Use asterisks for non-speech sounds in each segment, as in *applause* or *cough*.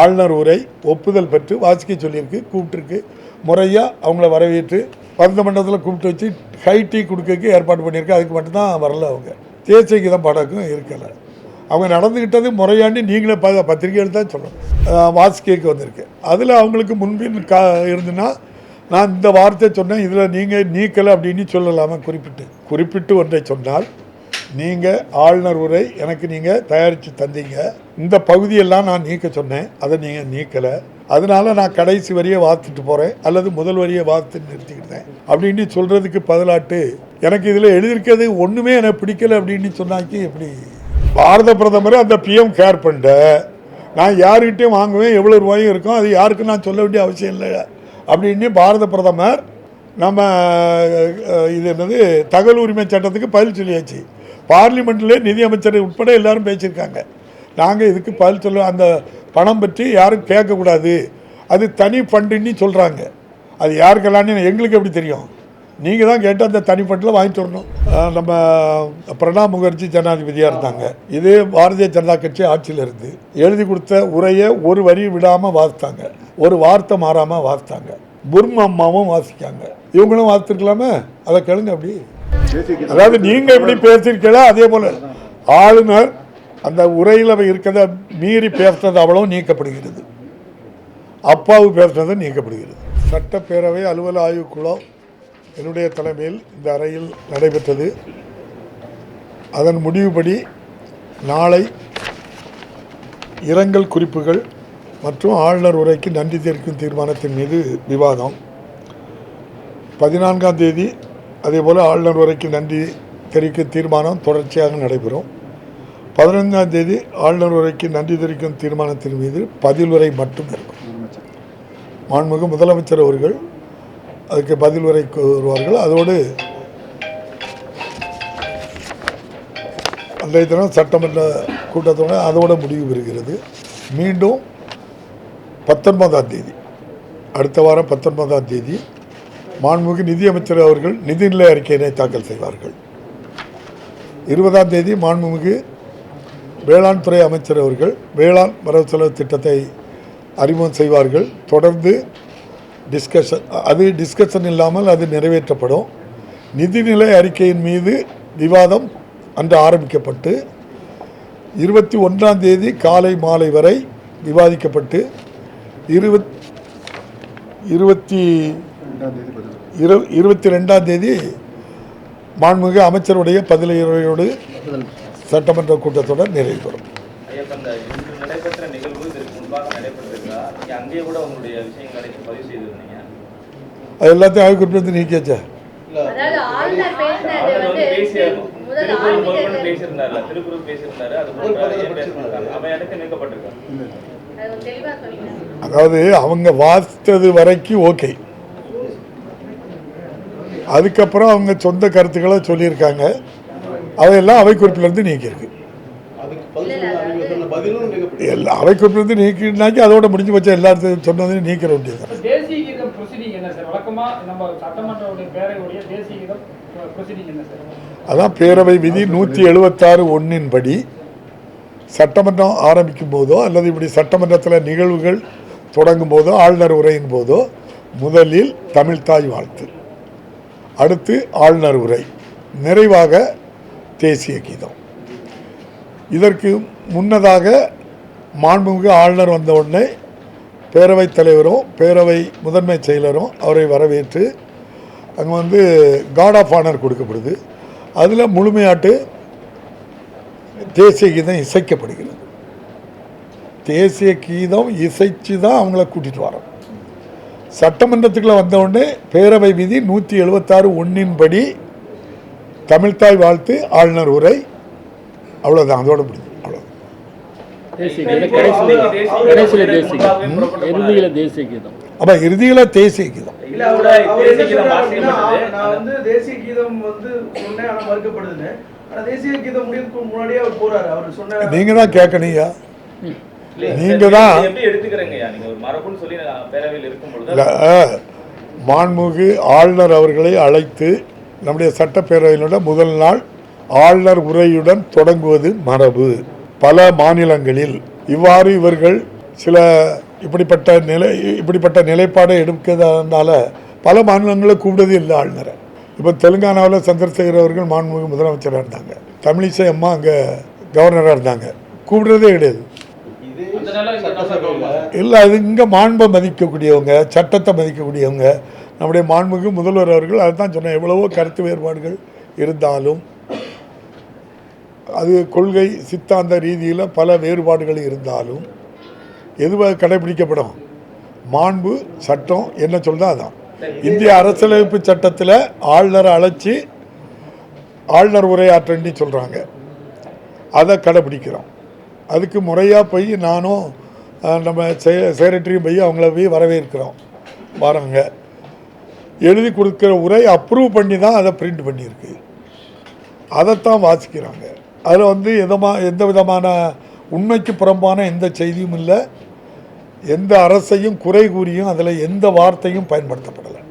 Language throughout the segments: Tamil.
ஆளுநர் உரை ஒப்புதல் பெற்று வாசிக்க சொல்லியிருக்கு கூப்பிட்டுருக்கு. முறையாக அவங்கள வரவேற்று பந்த மண்டபத்தில் கூப்பிட்டு வச்சு ஹை டீ கொடுக்கறதுக்கு ஏற்பாடு பண்ணியிருக்கு. அதுக்கு மட்டும்தான் வரல அவங்க. தேசிய தான் படக்கும் இருக்கலை. அவங்க நடந்துக்கிட்டது முறையாண்டி நீங்களே ப பத்திரிக்கை தான் சொல்லணும். வாசிக்கைக்கு வந்திருக்கு. அதில் அவங்களுக்கு முன்பின் கா இருந்துன்னா நான் இந்த வார்த்தை சொன்னேன். இதில் நீங்கள் நீக்கலை அப்படின்னு சொல்லலாமா? குறிப்பிட்டு. குறிப்பிட்டு ஒன்றை சொன்னால் நீங்கள் ஆளுநர் உரை எனக்கு நீங்கள் தயாரித்து தந்தீங்க. இந்த பகுதியெல்லாம் நான் நீக்க சொன்னேன். அதை நீங்கள் நீக்கலை. அதனால நான் கடைசி வரியை வாத்துட்டு போகிறேன் அல்லது முதல் வரியை வாத்து நிறுத்திக்கிட்டேன். அப்படின்னு சொல்கிறதுக்கு பதிலாட்டு எனக்கு இதில் எழுதியிருக்கிறது ஒன்றுமே எனக்கு பிடிக்கல அப்படின்னு சொன்னாக்கி எப்படி? பாரத பிரதமர் அந்த பிஎம் கேர் பண்ணிட்ட நான் யாருக்கிட்டையும் வாங்குவேன். எவ்வளோ ரூபாயும் இருக்கும். அது யாருக்கும் நான் சொல்ல வேண்டிய அவசியம் இல்லை. அப்படின்னு பாரத பிரதமர் நம்ம இது என்னது? தகவல் உரிமை சட்டத்துக்கு பதில் சொல்லியாச்சு. பார்லிமெண்ட்டில் நிதியமைச்சர் உட்பட எல்லாரும் பேசியிருக்காங்க. நாங்கள் இதுக்கு பதில் சொல்ல அந்த பணம் பற்றி யாரும் கேட்கக்கூடாது. அது தனி ஃபண்டுன்னு சொல்கிறாங்க அது யாருக்கெல்லாம்னு எங்களுக்கு எப்படி தெரியும்? நீங்கள் தான் கேட்டு அந்த தனி ஃபண்டில் வாங்கி தரணும். நம்ம பிரணாப் முகர்ஜி ஜனாதிபதியாக இருந்தாங்க. இதே பாரதிய ஜனதா கட்சி ஆட்சியில் இருந்து எழுதி கொடுத்த உரையை ஒரு வரி விடாமல் வாசித்தாங்க. ஒரு வார்த்தை மாறாமல் வாசித்தாங்க. புர்மா அம்மாவும் வாசிக்காங்க. இவங்களும் வாசித்துருக்கலாமே? அதை கேளுங்க அப்படி. அதாவது நீங்க எப்படி பேசியிருக்கீங்களோ அதே போல ஆளுநர் அந்த உரையில் இருக்கிறத மீறி பேசுறது அவ்வளவு நீக்கப்படுகிறது. அப்பாவு பேசுனது நீக்கப்படுகிறது. சட்டப்பேரவை அலுவல் ஆய்வுக்குழு என்னுடைய தலைமையில் இந்த அறையில் நடைபெற்றது. அதன் முடிவுபடி நாளை இரங்கல் குறிப்புகள் மற்றும் ஆளுநர் உரைக்கு நன்றி தெரிவிக்கும் தீர்மானத்தின் மீது விவாதம். பதினான்காம் தேதி அதேபோல் ஆளுநர் உரைக்கு நன்றி தெரிவிக்கும் தீர்மானம் தொடர்ச்சியாக நடைபெறும். பதினைந்தாம் தேதி ஆளுநர் உரைக்கு நன்றி தெரிவிக்கும் தீர்மானத்தின் மீது பதில் உரை மட்டும் இருக்கும். மாண்புமிகு முதலமைச்சர் அவர்கள் அதுக்கு பதில் உரை கூறுவார்கள். அதோடு அன்றைய தினம் சட்டமன்ற கூட்டத்தோட அதோட முடிவு பெறுகிறது. மீண்டும் பத்தொன்பதாம் தேதி அடுத்த வாரம் பத்தொன்பதாம் தேதி மாண்புமிகு நிதியமைச்சர் அவர்கள் நிதிநிலை அறிக்கையினை தாக்கல் செய்வார்கள். இருபதாம் தேதி மாண்புமிகு வேளாண் துறை அமைச்சர் அவர்கள் வேளாண் வரவு செலவு திட்டத்தை அறிமுகம் செய்வார்கள். தொடர்ந்து டிஸ்கஷன் அது டிஸ்கஷன் இல்லாமல் அது நிறைவேற்றப்படும். நிதிநிலை அறிக்கையின் மீது விவாதம் அன்று ஆரம்பிக்கப்பட்டு இருபத்தி ஒன்றாம் தேதி காலை மாலை வரை விவாதிக்கப்பட்டு இருபத் இருபத்தி இரு இருபத்தி ரெண்டாம் தேதி மாண்புமிகு அமைச்சருடைய பதிலுரையோடு சட்டமன்ற கூட்டத்தொடர் நிறைவு பெறும். அது எல்லாத்தையும் ஆய்வு வந்து நீக்கியாச்சா அது தெளிவா சொன்னீங்க அதாவது அவங்க வாசித்தது வரைக்கும் ஓகே. அதுக்கப்புறம் அவங்க சொந்த கருத்துக்களை சொல்லியிருக்காங்க. அவையெல்லாம் அவை குறிப்பிலிருந்து நீக்கியிருக்கு. எல்லா அவை குறிப்பிலிருந்து நீக்கினாக்கி அதோட முடிஞ்சு போச்சு. எல்லாத்தையும் சொன்னதையும் நீக்கிற வேண்டியது அதான் பேரவை விதி நூற்றி எழுபத்தாறு ஒன்றின் படி சட்டமன்றம் ஆரம்பிக்கும் போதோ அல்லது இப்படி சட்டமன்றத்தில் நிகழ்வுகள் தொடங்கும் போதோ ஆளுநர் உரையின் போதோ முதலில் தமிழ்தாய் வாழ்த்து. அடுத்து ஆளுநர் உரை. நிறைவாக தேசிய கீதம். இதற்கு முன்னதாக மாண்புமிகு ஆளுநர் வந்த உடனே பேரவைத் தலைவரும் பேரவை முதன்மை செயலரும் அவரை வரவேற்று அங்கே வந்து கார்ட் ஆஃப் ஆனர் கொடுக்கப்படுது. அதில் முழுமையாட்டு தேசிய கீதம் இசைக்கப்படுகிறது. தேசிய கீதம் இசைச்சு தான் அவங்கள கூட்டிகிட்டு வரோம் சட்டமன்றத்துக்குள்ள வந்த உடனே பேரவை விதி நூற்றி எழுபத்தாறு ஒன்றின்படி தமிழ்தாய் வாழ்த்து ஆளுநர் உரை. அவ்வளோதான் அதோட முடியும் அவ்வளோ அப்போ இறுதியில் தேசிய கீதம். இல்ல அவரோட அவர் நீங்கள் தான் மாண்புமிகு ஆளுநர் அவர்களை அழைத்து நம்முடைய சட்டப்பேரவையினோட முதல் நாள் ஆளுநர் உரையுடன் தொடங்குவது மரபு. பல மாநிலங்களில் இவ்வாறு இவர்கள் சில இப்படிப்பட்ட நிலை இப்படிப்பட்ட நிலைப்பாடை எடுக்கிறதுனால பல மாநிலங்களை கூப்பிடுறதே இல்லை ஆளுநரை. இப்போ தெலுங்கானாவில் சந்திரசேகர் அவர்கள் மாண்புமிகு முதலமைச்சராக இருந்தாங்க. தமிழிசை அம்மா அங்கே கவர்னராக இருந்தாங்க. கூப்பிடுறதே கிடையாது. இல்லை அது இங்கே மாண்பை மதிக்கக்கூடியவங்க சட்டத்தை மதிக்கக்கூடியவங்க. நம்முடைய மாண்புக்கு முதல்வர் அவர்கள் அதுதான் சொன்னேன் எவ்வளவோ கருத்து வேறுபாடுகள் இருந்தாலும் அது கொள்கை சித்தாந்த ரீதியில் பல வேறுபாடுகள் இருந்தாலும் எதுவாக கடைபிடிக்கப்படும்? மாண்பு சட்டம் என்ன சொல்லுதோ அதான். இந்திய அரசியலமைப்பு சட்டத்தில் ஆளுநரை அழைச்சி ஆளுநர் உரையாற்றண்டி சொல்கிறாங்க அதை கடைபிடிக்கிறோம். அதுக்கு முறையாக போய் நானும் நம்ம நம்ம செக்ரட்டரியும் போய் அவங்கள போய் வரவேற்கிறோம். வராங்க. எழுதி கொடுக்குற உரை அப்ரூவ் பண்ணி தான் அதை பிரிண்ட் பண்ணியிருக்கு. அதைத்தான் வாசிக்கிறாங்க. அதில் வந்து எதமா எந்த விதமான உண்மைக்கு புறம்பான எந்த செய்தியும் இல்லை. எந்த அரசையும் குறை கூறியும் அதில் எந்த வார்த்தையும் பயன்படுத்தப்படலை.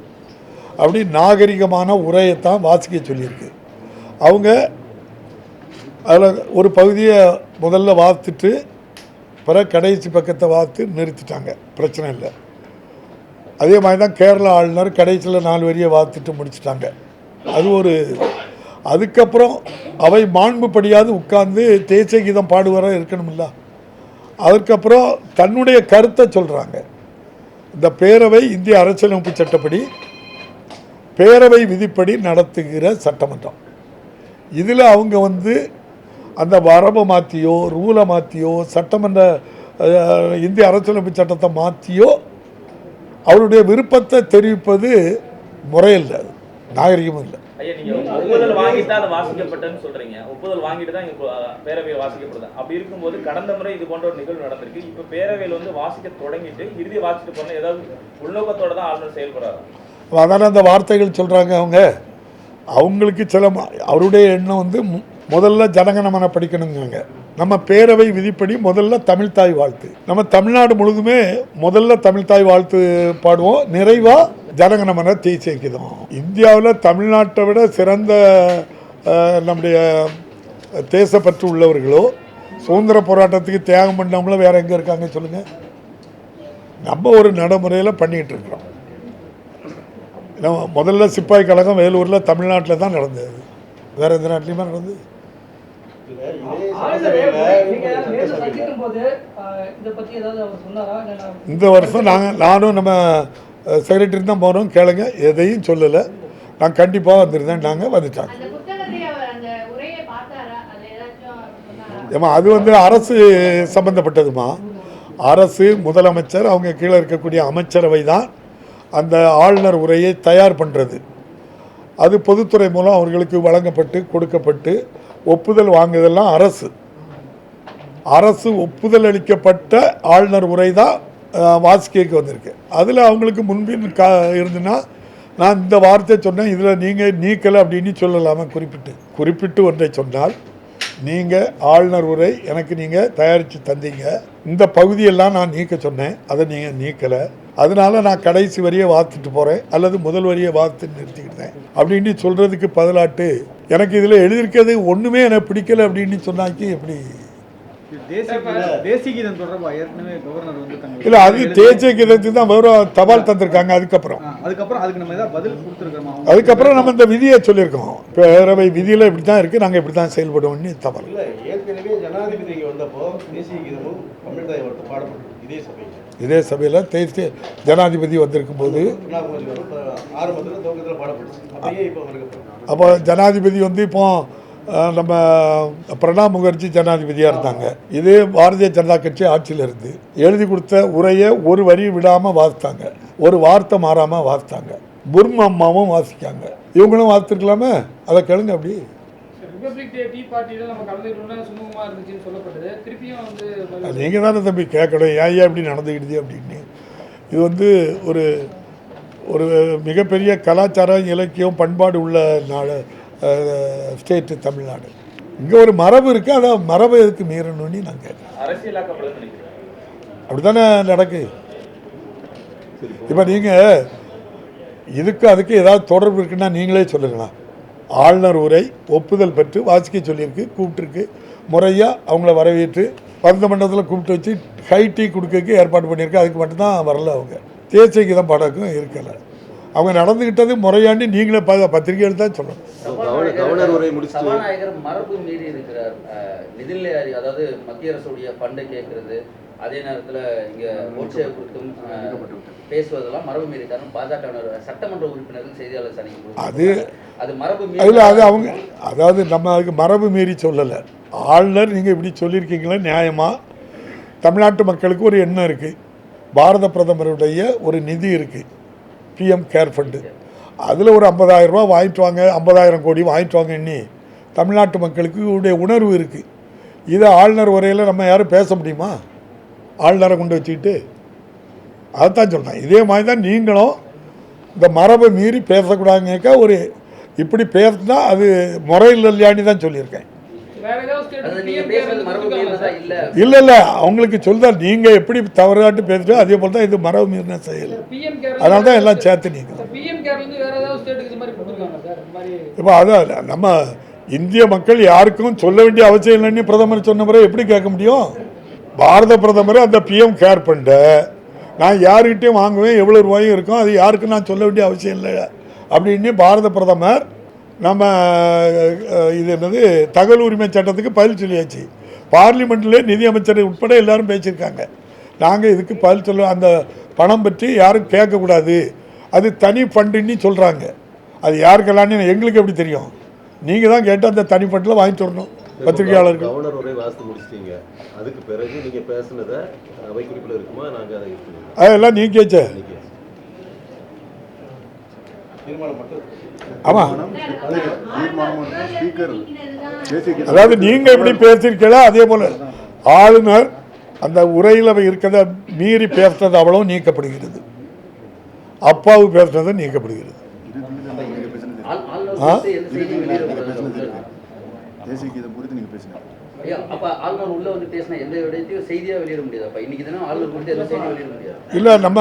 அப்படி நாகரிகமான உரையைத்தான் வாசிக்க சொல்லியிருக்கு. அவங்க அதில் ஒரு பகுதியை முதல்ல வாத்துட்டு பிறகு கடைசி பக்கத்தை வாத்து நிறுத்திட்டாங்க. பிரச்சனை இல்லை. அதே மாதிரி தான் கேரளா ஆளுநர் கடைசியில் நாலு வரியை வாத்துட்டு முடிச்சிட்டாங்க. அது ஒரு அதுக்கப்புறம் அவை மாண்புப்படியாவது உட்கார்ந்து தேசிய கீதம் பாடுவர இருக்கணுமில்ல அதுக்கப்புறம் தன்னுடைய கருத்தை சொல்கிறாங்க இந்த பேரவை இந்திய அரசியலமைப்பு சட்டப்படி பேரவை விதிப்படி நடத்துகிற சட்டமன்றம். இதில் அவங்க வந்து அந்த வரம்பை மாற்றியோ ரூலை மாற்றியோ சட்டமன்ற இந்திய அரசியலமைப்பு சட்டத்தை மாற்றியோ அவருடைய விருப்பத்தை தெரிவிப்பது முறையில்லை. நாகரிகமும் இல்லை. ஒப்புதல் வாங்கிட்டு அது வாசிக்கப்பட்டதுன்னு சொல்றீங்க. ஒப்புதல் வாங்கிட்டு தான் இங்க ப- பேரவையில் வாசிக்கப்படுது. அப்படி இருக்கும்போது கடந்த முறை இது போன்ற ஒரு நிகழ்வு நடந்திருக்கு. இப்ப பேரவையில் வந்து வாசிக்க தொடங்கிட்டு இறுதி வாசிட்டு போன ஏதாவது உள்நோக்கத்தோட தான் ஆளுநர் செயல்படுறாரு. அதான அந்த வார்த்தைகள் சொல்கிறாங்க அவங்க. அவங்களுக்கு சில அவருடைய எண்ணம் வந்து முதல்ல ஜனகணமன படிக்கணுங்கிறாங்க. நம்ம பேரவை விதிப்படி முதல்ல தமிழ்தாய் வாழ்த்து. நம்ம தமிழ்நாடு முழுதுமே முதல்ல தமிழ்தாய் வாழ்த்து பாடுவோம். நிறைவா ஜனகணமன சேர்க்கிறோம். இந்தியாவில் தமிழ்நாட்டை விட சிறந்த நம்முடைய தேசப்பற்று உள்ளவர்களோ சுதந்திர போராட்டத்துக்கு தியாகம் பண்ணவங்களும் வேற எங்கே இருக்காங்க சொல்லுங்கள் நம்ம ஒரு நடைமுறையில் பண்ணிகிட்டு இருக்கிறோம். நம்ம முதல்ல சிப்பாய் கழகம் வேலூரில் தமிழ்நாட்டில் தான் நடந்தது. வேற எந்த நாட்டிலையுமே நடந்தது. இந்த வருஷம் நாங்கள் நானும் நம்ம செக்ரட்டரி தான் போகிறோம் கேளுங்க. எதையும் சொல்லலை. நான் கண்டிப்பாக வந்திருந்தேன். நாங்கள் வந்துட்டாங்க ஏமா அது வந்து அரசு சம்பந்தப்பட்டதுமா அரசு முதலமைச்சர் அவங்க கீழே இருக்கக்கூடிய அமைச்சரவை தான் அந்த ஆளுநர் உரையை தயார் பண்ணுறது அது பொதுத்துறை மூலம் அவர்களுக்கு வழங்கப்பட்டு கொடுக்கப்பட்டு ஒப்புதல் வாங்குதெல்லாம் அரசு. அரசு ஒப்புதல் அளிக்கப்பட்ட ஆளுநர் உரை தான் வாசிக்கைக்கு வந்திருக்கு. அதில் அவங்களுக்கு முன்பின் கா இருந்துன்னா நான் இந்த வார்த்தை சொன்னேன். இதில் நீங்கள் நீக்கலை அப்படின்னு சொல்லலாமா? குறிப்பிட்டு. குறிப்பிட்டு ஒன்றை சொன்னால் நீங்கள் ஆளுநர் உரை எனக்கு நீங்கள் தயாரித்து தந்தீங்க. இந்த பகுதியெல்லாம் நான் நீக்க சொன்னேன். அதை நீங்கள் நீக்கலை. அதனால் நான் கடைசி வரியை வாத்துட்டு போகிறேன் அல்லது முதல் வரியை வாத்து நிறுத்திக்கிட்டேன். அப்படின்னு சொல்கிறதுக்கு பதிலாட்டு எனக்கு இதில் எழுதியிருக்கிறது ஒன்றுமே எனக்கு பிடிக்கல அப்படின்னு சொன்னாக்கி எப்படி? இல்லை அது தேசிய கீதத்துக்கு தான் வெறும் தபால் தந்திருக்காங்க அதுக்கப்புறம். அதுக்கப்புறம் அதுக்கு நம்ம இந்த விதியை சொல்லியிருக்கோம். பேரவை விதியில் இப்படி தான் இருக்குது நாங்கள் இப்படி தான் செயல்படுவோம்னு தபால். இல்ல ஏற்கனவே ஜனாதிபதி இங்க வந்தப்போ தேசிய கீதமும் பாடப்பட்டது இதே சபையில். இதே சபையில் தேசிய ஜனாதிபதி வந்திருக்கும் போது அப்போ ஜனாதிபதி வந்து இப்போ நம்ம பிரணாப் முகர்ஜி ஜனாதிபதியாக இருந்தாங்க. இதே பாரதிய ஜனதா கட்சி ஆட்சியில் இருந்து எழுதி கொடுத்த உரையை ஒரு வரி விடாமல் வாசித்தாங்க. ஒரு வார்த்தை மாறாமல் வாசித்தாங்க. புர்மா அம்மாவும் வாசிக்காங்க. இவங்களும் வாசித்துருக்கலாமே? அதை கேளுங்க அப்படி. ரிபப்ளிக் டே டீ பார்ட்டியில நம்ம கலந்துக்கிட்டோம்னா சுமூகமா இருந்துச்சுன்னு சொல்லப்பட்டது திருப்பியும் வந்து நீங்கள் தானே தம்பி? கேட்கணும். ஏன் ஏன் இப்படி நடந்துக்கிடுது அப்படின்னு. இது வந்து ஒரு ஒரு மிகப்பெரிய கலாச்சாரம் இலக்கியம் பண்பாடு உள்ள நாடு ஸ்டேட்டு தமிழ்நாடு. இங்கே ஒரு மரபு இருக்குது அதை மரபை எதுக்கு மீறணும்னு நான் கேட்குறேன். அப்படி தானே நடக்கு? இப்போ நீங்கள் இதுக்கு அதுக்கு ஏதாவது தொடர்பு இருக்குன்னா நீங்களே சொல்லுங்களா ஆளுநர் உரை ஒப்புதல் பெற்று வாசிக்க சொல்லியிருக்கு கூப்பிட்டுருக்கு. முறையாக அவங்கள வரவேற்று பரந்த மண்டபத்தில் கூப்பிட்டு வச்சு ஹை டீ கொடுக்கறதுக்கு ஏற்பாடு பண்ணியிருக்கேன் அதுக்கு மட்டும்தான் வரல அவங்க. தேசிய கீதம் பாடக்கும் இருக்கலை. அவங்க நடந்துக்கிட்டது முறையாண்டி நீங்களே ப பத்திரிகை தான் சொல்லணும். கவர்னர் உரை சபாநாயகர் மரபு மீறி இருக்கிறார். நிதிநிலை அதாவது மத்திய அரசுடைய ஃபண்டை கேட்கறது. அதே நேரத்துல இங்க ஓட்சேவை குறித்தும் அஹ், பேசுவதெல்லாம் மரபு மீறி காரணம் பாஜக சட்டமன்ற உறுப்பினர்கள் செய்தியாளர் சந்திக்கும் அது அது மரபு அது அவங்க அதாவது நம்ம அதுக்கு மரபு மீறி சொல்லலை. ஆளுநர் நீங்கள் இப்படி சொல்லியிருக்கீங்களே? நியாயமாக தமிழ்நாட்டு மக்களுக்கு ஒரு எண்ணம் இருக்குது பாரத பிரதமருடைய ஒரு நிதி இருக்குது பிஎம் கேர் ஃபண்டு. அதில் ஒரு 50000 ரூபா வாங்கிட்டு வாங்க ஐம்பதாயிரம் கோடி வாங்கிட்டு வாங்க எண்ணி தமிழ்நாட்டு மக்களுக்கு உடைய உணர்வு இருக்குது இதை ஆளுநர் உரையில் நம்ம யாரும் பேச முடியுமா? ஆளுநரை கொண்டு வச்சுக்கிட்டு? அதைத்தான் சொல்கிறேன் இதே மாதிரி தான் நீங்களும் இந்த மரபை மீறி பேசக்கூடாதுங்கக்கா. ஒரு இப்படி பேசினா அது முறையில் இல்லையான்னு தான் சொல்லியிருக்கேன். இல்ல? இல்லை அவங்களுக்கு சொல்லுதா நீங்கள் எப்படி தவறாட்டு பேசுகிறோ அதே போல் தான் இது மரபு மீறின செயல். பிஎம் கேர் அதனால தான் எல்லாம் சேர்த்து நீங்கள் பிஎம் கேர்ல இருந்து வேற ஏதாவது ஸ்டேட்டுக்கு இது மாதிரி கொடுத்துருக்காங்க சார் இந்த மாதிரி இப்போ அதான் நம்ம இந்திய மக்கள் யாருக்கும் சொல்ல வேண்டிய அவசியம் இல்லைன்னு பிரதமர் சொன்ன பிறகு எப்படி கேட்க முடியும்? பாரத பிரதமர் அந்த பிஎம் கேர் ஃபண்ட நான் யாருக்கிட்டையும் வாங்குவேன் எவ்வளோ ரூபாயும் இருக்கும் அது யாருக்கும் நான் சொல்ல வேண்டிய அவசியம் இல்லை. அப்படின்னு பாரத பிரதமர் நம்ம இது என்னது தகவல் உரிமை சட்டத்துக்கு பதில் சொல்லியாச்சு. பார்லிமெண்ட்லேயே நிதியமைச்சர் உட்பட எல்லாரும் பேசியிருக்காங்க. நாங்கள் இதுக்கு பதில் சொல்ல அந்த பணம் பற்றி யாரும் கேட்கக்கூடாது. அது தனி ஃபண்டுன்னு சொல்கிறாங்க அது யாருக்கெல்லாம்னு எங்களுக்கு எப்படி தெரியும்? நீங்கள் தான் கேட்டு அந்த தனி ஃபண்டில் வாங்கி சொல்லணும் பத்திரிகையாளர்கள். கவர்னர் உரை வாசித்து முடிச்சிட்டீங்க. அதுக்கு பிறகு நீங்க பேசுனதை அவை குறிப்பில் இருக்குமா? நாங்க அதை அதெல்லாம் நீ கேச்ச ஆமாம் அதாவது நீங்கள் எப்படி பேசியிருக்கீங்களோ அதே போல் ஆளுநர் அந்த உரையில் இருக்கிறத மீறி பேசுனது அவ்வளவு நீக்கப்படுகிறது. அப்பாவு பேசுனது நீக்கப்படுகிறது. ஆ? குறித்து எந்த செய்தியும் வெளியிடக்கூடாது தேசிய கீதம் குறித்து நீங்கள் பேசுங்க. ஐயா அப்ப ஆளுநர் உள்ள வந்து பேசின எந்த விடயத்தையும் செய்தியா வெளியிட முடியாது. அப்ப இன்னைக்கு தினம் ஆளுநர் குறித்து எந்த செய்தியும் வெளியிட முடியாது. இல்லை நம்ம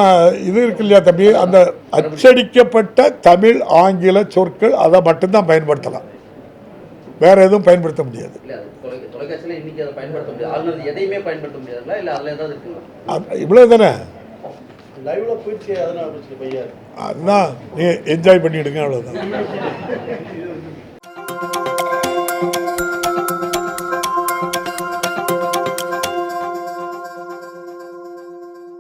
இது இருக்கு இல்லையா தம்பி? அந்த அச்சடிக்கப்பட்ட தமிழ் ஆங்கில சொற்கள் அதை மட்டும்தான் பயன்படுத்தலாம். வேற எதுவும் பயன்படுத்த முடியாது. இல்ல அது தொலை தொலைக்காட்சியில இன்னைக்கு அதை பயன்படுத்த முடியாது. ஆளுநர் எதையுமே பயன்படுத்த முடியாதுல்ல இல்ல அதுல ஏதாவது இருக்குங்களா? அது இவ்வளோ தானே? அதுதான் நீங்கள் என்ஜாய் பண்ணிவிடுங்க அவ்வளோதான் *laughs*